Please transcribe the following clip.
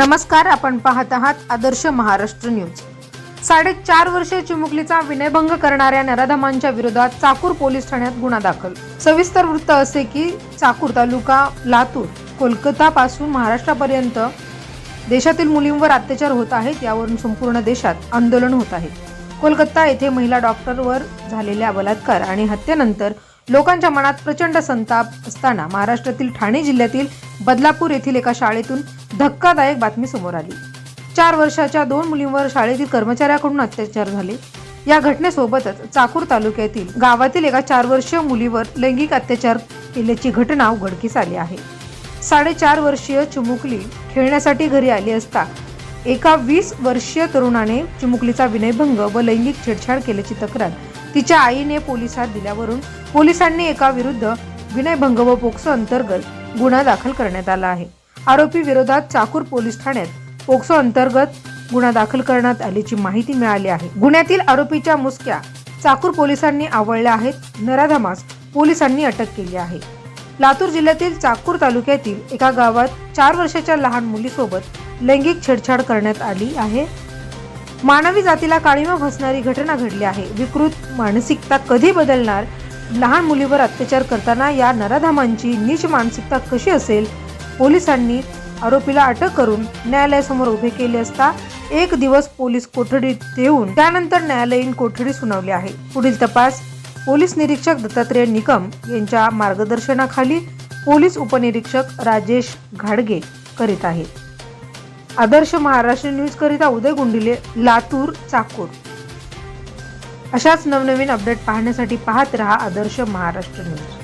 नमस्कार आपण पाहत आहात आदर्श महाराष्ट्र न्यूज. साडेचार वर्षीय चिमुकलीचा विनयभंग करणाऱ्या नराधमांच्या विरोधात चाकूर पोलीस ठाण्यात गुन्हा दाखल. सविस्तर वृत्त असे की चाकूर तालुका लातूर कोलकाता पासून महाराष्ट्रापर्यंत देशातील मुलींवर अत्याचार होत आहेत यावरून संपूर्ण देशात आंदोलन होत आहे. कोलकाता येथे महिला डॉक्टरवर झालेल्या बलात्कार आणि हत्येनंतर लोकांच्या मनात प्रचंड संताप असताना महाराष्ट्रातील ठाणे जिल्ह्यातील बदलापूर येथील एका शाळेतून धक्कादायक बातमी समोर आली. चार वर्षाच्या दोन मुलींवर शाळेतील कर्मचाऱ्याकडून अत्याचार झाले. या घटनेसोबतच चाकूर तालुक्यातील गावातील एका चार वर्षीय मुलीवर लैंगिक अत्याचार केल्याची घटना उघडकीस आली आहे. साडेचार वर्षीय चिमुकली खेळण्यासाठी घरी आली असता एका वीस वर्षीय तरुणाने चिमुकलीचा विनयभंग व लैंगिक छेडछाड केल्याची तक्रार तिच्या आईने पोलिसात दिल्यावरून पोलिसांनी एका विरुद्ध विनयभंग व पोक्सो अंतर्गत गुन्हा दाखल करण्यात आला आहे. आरोपी विरोधात चाकूर पोलीस ठाण्यात पोक्सो अंतर्गत गुन्हा दाखल करण्यात आल्याची माहिती मिळाली आहे. गुन्ह्यातील आरोपीच्या मुसक्या चाकूर पोलिसांनी आवळल्या आहेत. नराधमास पोलिसांनी अटक केली आहे. लातूर जिल्ह्यातील चाकूर तालुक्यातील एका गावात चार वर्षाच्या लहान मुलीसोबत लैंगिक छेडछाड करण्यात आली आहे. मानवी जातीला काळीमा फसणारी घटना घडली आहे. विकृत मानसिकता कधी बदलणार? लहान मुलीवर अत्याचार करताना या नराधामांची नीच मानसिकता कशी असेल? पोलिसांनी आरोपीला अटक करून न्यायालयासमोर उभे केले असता एक दिवस पोलीस कोठडीत देऊन त्यानंतर न्यायालयीन कोठडी सुनावली आहे. पुढील तपास पोलीस निरीक्षक दत्तात्रय निकम यांच्या मार्गदर्शनाखाली पोलीस उपनिरीक्षक राजेश घाडगे करीत आहेत आदर्श महाराष्ट्र न्यूज करिता उदय गुंडिले लातूर चाकूर. अशाच नवनवीन अपडेट पाहण्यासाठी पाहत रहा आदर्श महाराष्ट्र न्यूज.